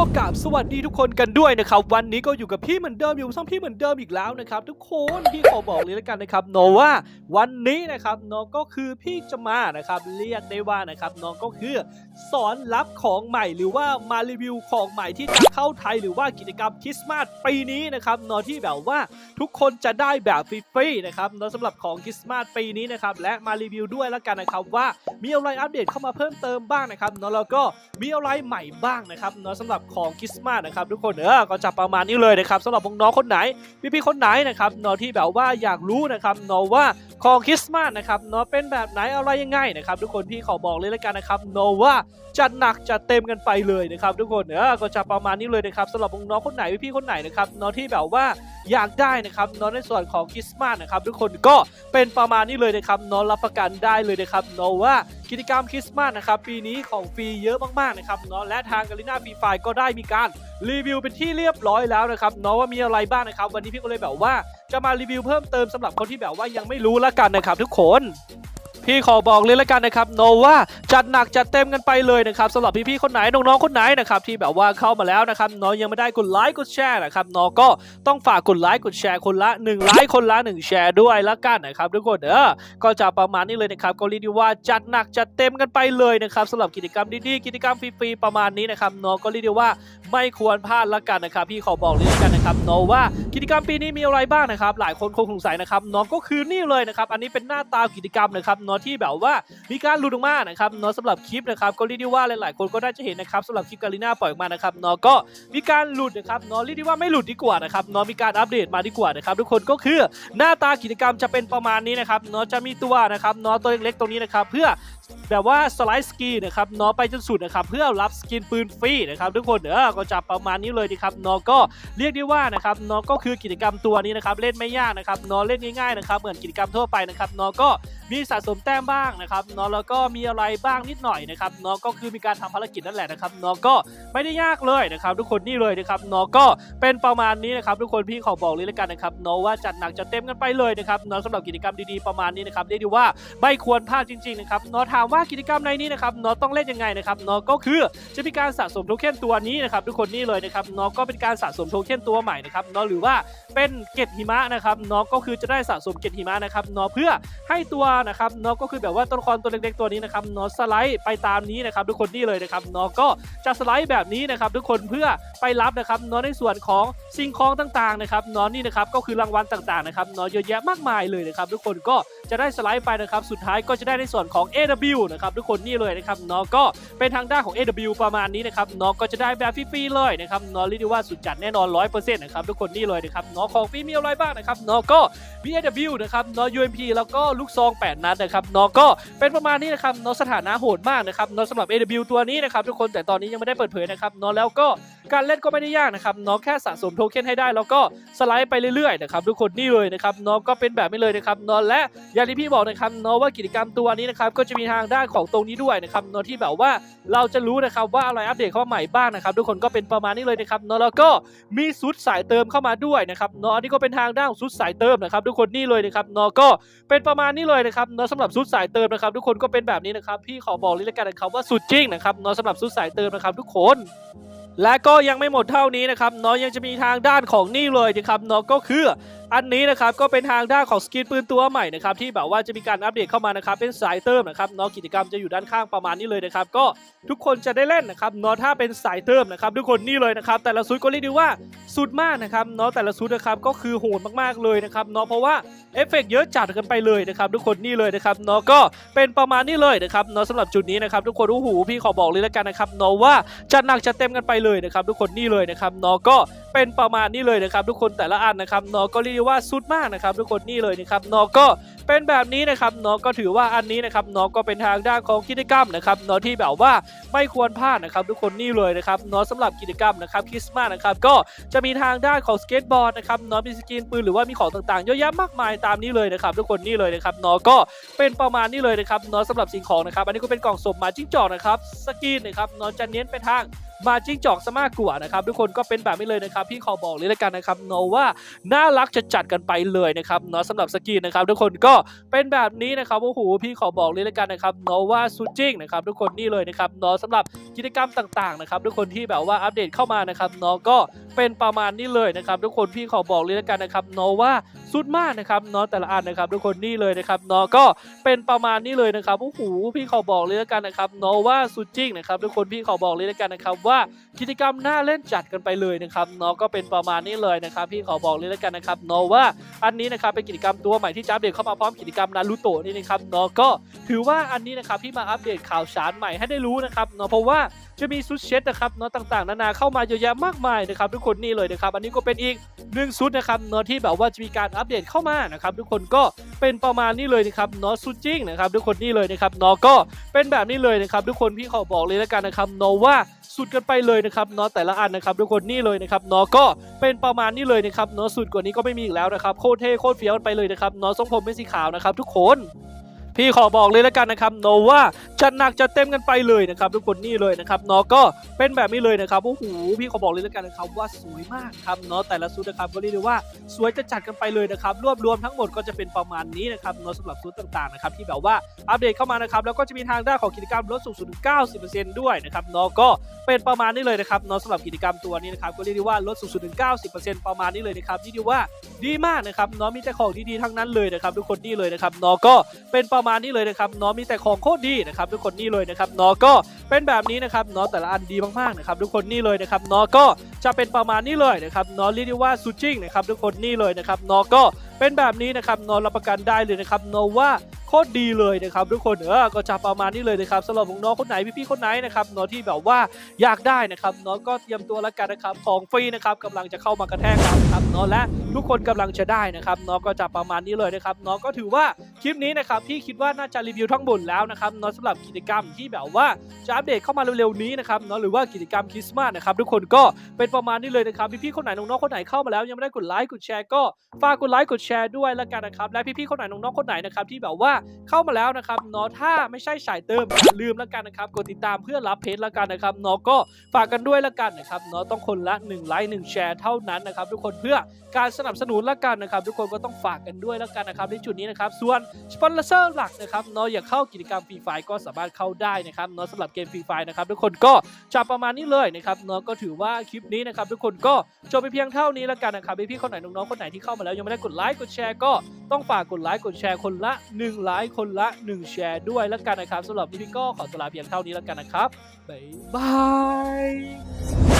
กับสวัสดีทุกคนกันด้วยนะครับวันนี้ก็อยู่กับพี่เหมือนเดิมอยู่ช่องพี่เหมือนเดิมอีกแล้วนะครับทุกคนพี่ขอบอกเลยแล้วกันนะครับโนว่าวันนี้นะครับน้องก็คือพี่จะมานะครับเรียกได้ว่านะครับน้องก็คือสอนรับของใหม่หรือว่ามารีวิวของใหม่ที่จะเข้าไทยหรือว่ากิจกรรมคริสต์มาสปีนี้นะครับนอที่แบบว่าทุกคนจะได้แบบฟรีๆนะครับเนอะสำหรับของคริสต์มาสปีนี้นะครับและมารีวิวด้วยแล้วกันนะครับว่ามีอะไรอัปเดตเข้ามาเพิ่มเติมบ้างนะครับนอแล้วก็มีอะไรใหม่บ้างนะครับนอสำหรับของคริสต์มาสนะครับทุกคนเออก็จะประมาณนี้เลยนะครับสำหรับน้องๆคนไหนพี่ๆคนไหนนะครับนอที่แบบว่าอยากรู้นะครับนอว่า ของคริสต์มาสนะครับเนอะเป็นแบบไหนอะไรยังไงนะครับทุกคนพี่ขอบอกเลยแล้วกันนะครับเนว่าจัดหนักจัดเต็มกันไปเลยนะครับทุกคนเออก็จะประมาณนี้เลยนะครับสำหรับน้องคนไหนพี่คนไหนนะครับเน้องที่แบบว่าอยากได้นะครับเน้องในส่วนของคริสต์มาสนะครับทุกคนก็เป็นประมาณนี้เลยนะครับเน้องรับประกันได้เลยนะครับน้ว่ากิจกรรมคริสต์มาสนะครับปีนี้ของฟรีเยอะมากๆนะครับเน้องและทางกาลิน่าฟรีไฟก็ได้มีการรีวิวเป็นที่เรียบร้อยแล้วนะครับเน้องว่ามีอะไรบ้างนะครับ วันนี้พี่ก็เลยแบบว่าจะมารีวิวเพิ่มเติมสำหรับคนที่แบบว่ายังไม่รู้ละกันนะครับทุกคนพี่ขอบอกเลยละกันนะครับโนว่าจัดหนักจัดเต็มกันไปเลยนะครับสำหรับพี่ๆคนไหนน้องๆคนไหนนะครับที่แบบว่าเข้ามาแล้วนะครับน้องยังไม่ได้กดไลค์กดแชร์นะครับน้องก็ต้องฝากกดไลค์กดแชร์คนละ1ไลค์คนละ1แชร์ด้วยละกันนะครับทุกคนเออก็จะประมาณนี้เลยนะครับก็เรียกได้ว่าจัดหนักจัดเต็มกันไปเลยนะครับสำหรับกิจกรรมดีๆกิจกรรมฟรีๆประมาณนี้นะครับน้องก็เรียกได้ว่า ไม่ควรพลาดละกันนะครับ พี่ขอบอกเลยละกันนะครับน้องว่ากิจกรรมปีนี้มีอะไรบ้างนะครับ หลายคนคงสงสัยนะครับน้องก็คือนี่เลยนะครับ อันนี้เป็นหน้าตากิจกรรมนะครับน้องที่แบบว่ามีการหลุดออกมานะครับเนาะสำหรับคลิปนะครับก็เรียกได้ว่าหลาย ๆ คนก็น่าจะเห็นนะครับสำหรับคลิปการีน่าปล่อยออกมานะครับเนาะก็มีการหลุดนะครับเนาะเรียกได้ว่าไม่หลุดดีกว่านะครับเนาะมีการอัปเดตมาดีกว่านะครับทุกคนก็คือหน้าตากิจกรรมจะเป็นประมาณนี้นะครับเนาะจะมีตัวนะครับเนาะตัวเล็กๆตรงนี้นะครับเพื่อแบบว่าสไลด์สกีนะครับเนาะไปจนสุดนะครับเพื่อรับสกินปืนฟรีนะครับทุกคนเออก็จะประมาณนี้เลยดีครับนอก็เรียกได้ว่านะครับนอก็คือกิจกรรมตัวนี้นะครับเล่นไม่ยากนะครับนอเล่นง่ายๆนะครับเหมือนกิจกรรมทั่วไปนะครับนอก็ มีสะสมแต้มบ้างนะครับเนาะแล้วก็มีอะไรบ้างนิดหน่อยนะครับเนาะก็คือมีการทำภารกิจนั่นแหละนะครับเนาะก็ไม่ได้ยากเลยนะครับ ทุกคนนี่เลยนะครับเนาะก็เป็นประมาณนี้นะครับ ทุกคนพี่ขอบอกเลยล้วกันนะครับเนาะว่าจัดหนักจัดเต็มกันไปเลยนะครับเนาะสำหรับกิจกรรมดีๆประมาณนี้นะครับเรียกได้ว่าไม่ควรพลาดจริงๆนะครับเนาะถามว่ากิจกรรมในนี้นะครับเนาะต้องเล่นยังไงนะครับเนาะก็คือจะมีการสะสมโทเค็นตัวนี้นะครับทุกคนนี่เลยนะครับเนาะก็เป็นการสะสมโทเค็นตัวใหม่นะครับเนาะหรือว่าเป็นเกตหิมะนะครับเนาะก็คือจะได้สะสมเกตหิมะนะครับเนาะเพื่อให้ตัวนะครับเนาะก็คือแบบว่าตัวละครตัวเล็กๆตัวนี้นะครับเนาะสไลด์ไปตามนี้นะครับทุกคนนี่เลยนะครับเนาะก็จะสไลด์แบบนี้นะครับทุกคนเพื่อไปรับนะครับเนาะในส่วนของสิ่งของต่างๆนะครับเนาะนี่นะครับก็คือรางวัลต่างๆนะครับเนาะเยอะแยะมากมายเลยนะครับทุกคนก็จะได้สไลด์ไปนะครับสุดท้ายก็จะได้ในส่วนของ AW นะครับทุกคนนี่เลยนะครับเนาะก็เป็นทางด้านของ AW ประมาณนี้นะครับเนาะก็จะได้แบบฟรีๆเลยนะครับเนาะเรียกได้ว่าสุดจัดแน่นอน 100%นะครับทุกคนนี่เลยนะครับเนาะของฟรีมีอะไรบ้างนะครับเนาะก็ VAW นะครับเนาะ UMP แล้วก็ลูกซอง8นัดนะครับน้องก็เป็นประมาณนี้นะครับน้องสถานะโหดมากนะครับน้องสำหรับ AW ตัวนี้นะครับทุกคนแต่ตอนนี้ยังไม่ได้เปิดเผยนะครับน้องแล้วก็ การเล่นก็ไม่ได้ยากนะครับเนาะแค่สะสมโทเค็นให้ได้แล้วก็สไลด์ไปเรื่อยๆนะครับทุกคนนี่เลยนะครับเนาะก็เป็นแบบนี้เลยนะครับเนาะและอย่างที่พี่บอกนะครับเนาะว่ากิจกรรมตัวนี้นะครับก็จะมีทางด้านของตรงนี้ด้วยนะครับเนาะที่แบบว่าเราจะรู้นะครับว่าอะไรอัปเดตเข้ามาใหม่บ้างนะครับทุกคนก็เป็นประมาณนี้เลยนะครับเนาะแล้วก็มีซุดสายเติมเข้ามาด้วยนะครับเนาะอันนี้ก็เป็นทางด้านของซุดสายเติมนะครับทุกคนนี่เลยนะครับเนาะก็เป็นประมาณนี้เลยนะครับเนาะสำหรับซุดสายเติมนะครับทุกคนก็เป็นแบบนี้นะครับพี่ขอบอกเลยละกันนะครับว่าสุดจริงนะครับเนาะสำหรับซุดสายเติมนะครับทุกคน และก็ยังไม่หมดเท่านี้นะครับเนาะยังจะมีทางด้านของนี่เลยนะครับเนาะก็คือ อันนี้นะครับก็เป็นทางด้านของสกินปืนตัวใหม่นะครับที่แบบว่าจะมีการอัปเดตเข้ามานะครับเป็นสายเติมนะครับเนาะกิจกรรมจะอยู่ด้านข้างประมาณนี้เลยนะครับก็ทุกคนจะได้เล่นนะครับเนาะถ้าเป็นสายเติมนะครับทุกคนนี่เลยนะครับแต่ละซุดก็เรียกได้ว่าสุดมากนะครับเนาะแต่ละซุดนะครับก็คือโหดมากๆเลยนะครับเนาะเพราะว่าเอฟเฟกต์เยอะจัดกันไปเลยนะครับทุกคนนี่เลยนะครับเนาะก็เป็นประมาณนี้เลยนะครับเนาะสำหรับจุดนี้นะครับทุกคนโอ้โหพี่ขอบอกเลยแล้วกันนะครับเนาะว่าจัดหนักจัดเต็มกันไปเลยนะครับทุกคนนี่เลยนะครับเนาะก็ เป็นประมาณนี้เลยนะครับทุกคนแต่ละอันนะครับนาะก็เรียกว่าสุดมากนะครับทุกคนนี่เลยนะครับนาะก็เป็นแบบนี้นะครับนาะก็ถือว่าอันนี้นะครับนาะก็เป็นทางด้านของกิจกรรมนะครับนาะที่แบบว่าไม่ควรพลาดนะครับทุกคนนี่เลยนะครับนาะสำหรับกิจกรรมนะครับคริสต์มาสนะครับก็จะมีทางด้านของสเก็ตบอร์ดนะครับนาะมีสกินปืนหรือว่ามีของต่างๆเยอะแยะมากมายตามนี้เลยนะครับทุกคนนี่เลยนะครับนาะก็เป็นประมาณนี้เลยนะครับนาะสำหรับสิ่งของนะครับอันนี้ก็เป็นกล่องสมมาจิ้งจอกนะครับสกินนะครับนาะจะเน้นไปทาง มาจิ้งจอกซะมากกว่านะครับทุกคนก็เป็นแบบนี้เลยนะครับพี่ขอบอกเลยล้วกันนะครับเนาะว่าน่ารักจะจัดกันไปเลยนะครับเนาะสำหรับสกินนะครับทุกคนก็เป็นแบบนี้นะครับโอ้โหพี่ขอบอกเลยล้วกันนะครับเนาะว่าสุดจริงนะครับทุกคนนี่เลยนะครับเนาะสำหรับกิจกรรมต่างๆนะครับทุกคนที่แบบว่าอัปเดตเข้ามานะครับเนาะก็เป็นประมาณนี้เลยนะครับทุกคนพี่ขอบอกเลยล้วกันนะครับเนาะว่า สุดมากนะครับเนาะแต่ละอันนะครับทุกคนนี่เลยนะครับเนาะก็เป็นประมาณนี้เลยนะครับโอ้โหพี่ขอบอกเลยแล้วกันนะครับเนาะว่าสุดจริงนะครับทุกคนพี่ขอบอกเลยแล้วกันนะครับว่ากิจกรรมน่าเล่นจัดกันไปเลยนะครับเนาะก็เป็นประมาณนี้เลยนะครับ พี่ขอบอกเลยแล้วกันนะครับเนาะว่าอันนี้นะครับเป็นกิจกรรมตัวใหม่ที่จะอัปเดตเข้ามาพร้อมกิจกรรมนารูโตะนี่นะครับเนาะก็ถือว่าอันนี้นะครับพี่มาอัปเดตข่าวสารใหม่ให้ได้รู้นะครับเนาะเพราะว่า จะมีชุดเช็ดนะครับเนาะต่างๆ นานาเข้ามาเยอะแยะมากมายนะครับทุกคนนี่เลยนะครับ อันนี้ก็เป็นอีกหนึ่งชุดนะครับเนาะที่แบบว่าจะมีการอัปเดตเข้ามานะครับทุกคนก็เป็นประมาณนี้เลยนะครับเนาะสุดจริงนะครับทุกคนนี่เลยนะครับเนาะก็เป็นแบบนี้เลยนะครับทุกคนพี่ขอบอกเลยแล้วกันนะครับเนาะว่าสุดกันไปเลยนะครับเนาะแต่ละอันนะครับทุกคนนี่เลยนะครับเนาะก็เป็นประมาณนี้เลยนะครับเนาะสุดกว่านี้ก็ไม่มีอีกแล้วนะครับโคตรเท่โคตรเฟี้ยวกันไปเลยนะครับเนาะทรงผมเป็นสีขาวนะครับทุกคนพี่ขอบอกเลยแล้วกันนะครับเนว่า จัดหนักจัดเต็มกันไปเลยนะครับทุกคนนี่เลยนะครับเนาะก็เป็นแบบนี้เลยนะครับโอ้โหพี่ขอบอกเลยแล้วกันนะครับว่าสวยมากครับเนาะแต่ละชุดนะครับก็เรียกได้ว่าสวยจะจัดกันไปเลยนะครับรวบรวมทั้งหมดก็จะเป็นประมาณนี้นะครับเนาะสำหรับชุดต่างๆนะครับที่แบบว่าอัปเดตเข้ามานะครับแล้วก็จะมีทางด้านของกิจกรรมลดสูงสุดถึง90%ด้วยนะครับเนาะก็เป็นประมาณนี้เลยนะครับเนาะสำหรับกิจกรรมตัวนี้นะครับก็เรียกได้ว่าลดสูงสุดถึง 90%ประมาณนี้เลยนะครับนี่ดีว่าดีมากนะครับเนาะมีแต่ของดีๆทั้งนั้นเลยนะครับทุกคนนี่เลยนะครับเนาะก็เป็นประมาณนี้เลยนะครับเนาะมีแต่ของโคตรดีนะครับทุกคนนี่เลยนะครับเนาะก็เป็นแบบนี้นะครับเนาะแต่ละอันดีมากๆนะครับทุกคนนี่เลยนะครับเนาะก็จะเป็นประมาณนี้เลยนะครับเนาะเรียกได้ว่าซูจิ้งนะครับทุกคนนี่เลยนะครับเนาะก็เป็นแบบนี้นะครับเนาะรับประกันได้เลยนะครับเนาะว่า โคตรดีเลยนะครับทุกคนเออก็จะประมาณนี้เลยนะครับสำหรับน้องๆคนไหนพี่ๆคนไหนนะครับเนาะที่แบบว่าอยากได้นะครับเนาะก็เตรียมตัวแล้วกันนะครับของฟรีนะครับกำลังจะเข้ามากระแทกนะครับเนาะและทุกคนกำลังจะได้นะครับเนาะก็จะประมาณนี้เลยนะครับเนาะก็ถือว่าคลิปนี้นะครับพี่คิดว่าน่าจะรีวิวทั้งหมดแล้วนะครับเนาะสำหรับกิจกรรมที่แบบว่าจะอัปเดตเข้ามาเร็วๆนี้นะครับเนาะหรือว่ากิจกรรมคริสต์มาสนะครับทุกคนก็เป็นประมาณนี้เลยนะครับพี่ๆคนไหนน้องๆคนไหนเข้ามาแล้วยังไม่ได้กดไลค์กดแชร์ก็ฝากกดไลค์กดแชร์ด้วยแล้วกันนะครับและพี่ๆคนไหนน้องๆคนไหนนะครับที่แบบว่าเข้ามาแล้วนะครับเนาะถ้าไม่ใช่สายเติมอย่าลืมแล้วกันนะครับกดติดตามเพื่อรับเพจแล้วกันนะครับเนาะก็ฝากกันด้วยละกันนะครับเนาะต้องคนละ1ไลค์1แชร์เท่านั้นนะครับทุกคนเพื่อการสนับสนุนละกันนะครับทุกคนก็ต้องฝากกันด้วยละกันนะครับในจุดนี้นะครับส่วนสปอนเซอร์หลักนะครับเนาะอยากเข้ากิจกรรมฟรีไฟก็สามารถเข้าได้นะครับเนาะสำหรับเกมฟรีไฟนะครับทุกคนก็จะประมาณนี้เลยนะครับเนาะก็ถือว่าคลิปนี้นะครับทุกคนก็จบไปเพียงเท่านี้ละกันนะครับพี่ๆคนไหนน้องๆคนไหนที่เข้ามาแล้วยังไม่ได้กดไลค์กดแชร์ก็ต้องฝากกดไลค์กดแชร์คนละ1ไลลค์คนละ 1 แชร์ด้วยแล้วกันนะครับสำหรับวันนี้ก็ขอตลาเพียงเท่านี้แล้วกันนะครับบ๊ายบาย